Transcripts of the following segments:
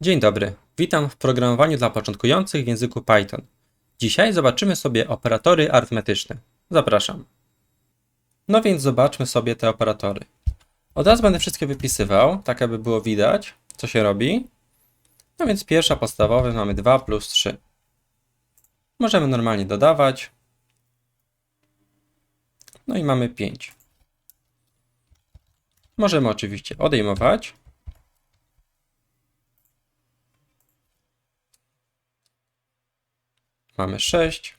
Dzień dobry, witam w programowaniu dla początkujących w języku Python. Dzisiaj zobaczymy sobie operatory arytmetyczne. Zapraszam. No więc zobaczmy sobie te operatory. Od razu będę wszystkie wypisywał, tak aby było widać, co się robi. No więc pierwsza podstawowa mamy 2 plus 3. Możemy normalnie dodawać. No i mamy 5. Możemy oczywiście odejmować. Mamy 6.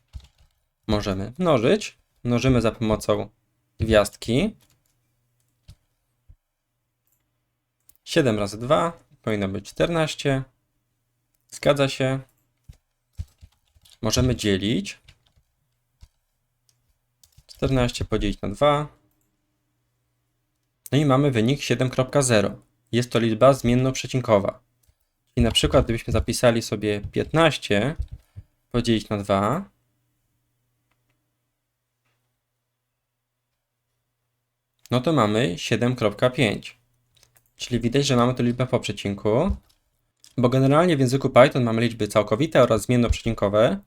Możemy mnożyć. Mnożymy za pomocą gwiazdki. 7 razy 2 powinno być 14. Zgadza się. Możemy dzielić. 14 podzielić na 2. No i mamy wynik 7.0. Jest to liczba zmiennoprzecinkowa. I na przykład gdybyśmy zapisali sobie 15 podzielić na 2. No to mamy 7.5. Czyli widać, że mamy tu liczbę po przecinku. Bo generalnie w języku Python mamy liczby całkowite oraz zmiennoprzecinkowe.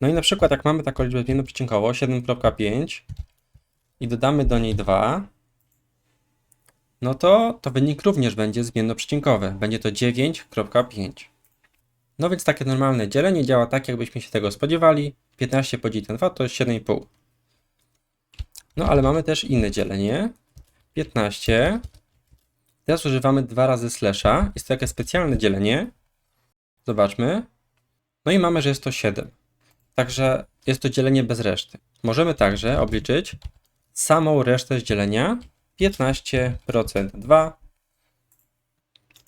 No i na przykład jak mamy taką liczbę zmiennoprzecinową 7.5 i dodamy do niej 2, no to, to wynik również będzie zmiennoprzecinkowy. Będzie to 9.5. No więc takie normalne dzielenie działa tak, jakbyśmy się tego spodziewali. 15 podzielić na 2 to jest 7,5. No ale mamy też inne dzielenie. 15. Teraz używamy dwa razy slasha. Jest to takie specjalne dzielenie. Zobaczmy. No i mamy, że jest to 7. Także jest to dzielenie bez reszty. Możemy także obliczyć samą resztę z dzielenia. 15% 2.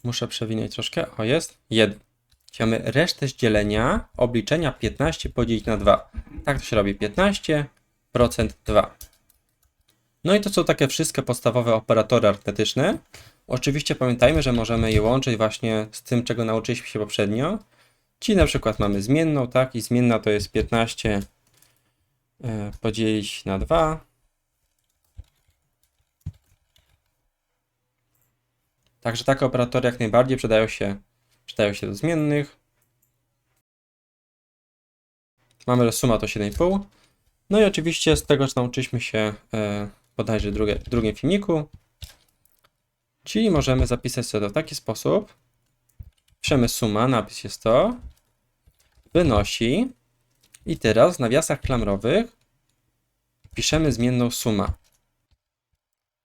Muszę przewinąć troszkę. O, jest 1. Mamy resztę z dzielenia obliczenia 15 podzielić na 2. Tak to się robi 15% 2. No i to są takie wszystkie podstawowe operatory arytmetyczne. Oczywiście pamiętajmy, że możemy je łączyć właśnie z tym, czego nauczyliśmy się poprzednio. Czyli na przykład mamy zmienną, tak? I zmienna to jest 15 e, podzielić na 2. Także takie operatory jak najbardziej przydają się, przydają się do zmiennych. Mamy, suma to 7,5. No i oczywiście z tego, co nauczyliśmy się e, bodajże w drugim filmiku, czyli możemy zapisać sobie to w taki sposób. Piszemy suma, napis jest to, wynosi i teraz w nawiasach klamrowych piszemy zmienną suma.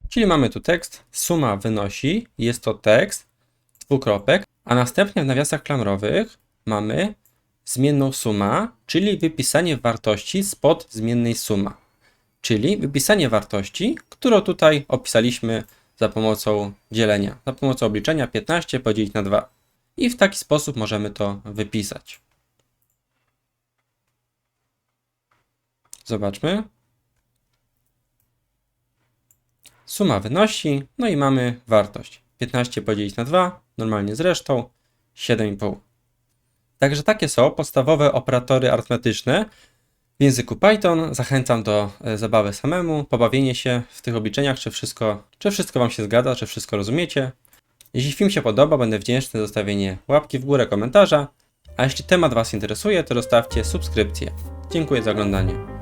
Czyli mamy tu tekst, suma wynosi, jest to tekst, dwukropek, a następnie w nawiasach klamrowych mamy zmienną suma, czyli wypisanie wartości spod zmiennej suma. Czyli wypisanie wartości, którą tutaj opisaliśmy za pomocą dzielenia, za pomocą obliczenia 15 podzielić na 2. I w taki sposób możemy to wypisać. Zobaczmy. Suma wynosi, no i mamy wartość. 15 podzielić na 2, normalnie z resztą, 7,5. Także takie są podstawowe operatory arytmetyczne w języku Python. Zachęcam do e, zabawy samemu, pobawienie się w tych obliczeniach, czy wszystko, czy wszystko Wam się zgadza, czy wszystko rozumiecie. Jeśli film się podoba, będę wdzięczny za zostawienie łapki w górę, komentarza. A jeśli temat Was interesuje, to zostawcie subskrypcję. Dziękuję za oglądanie.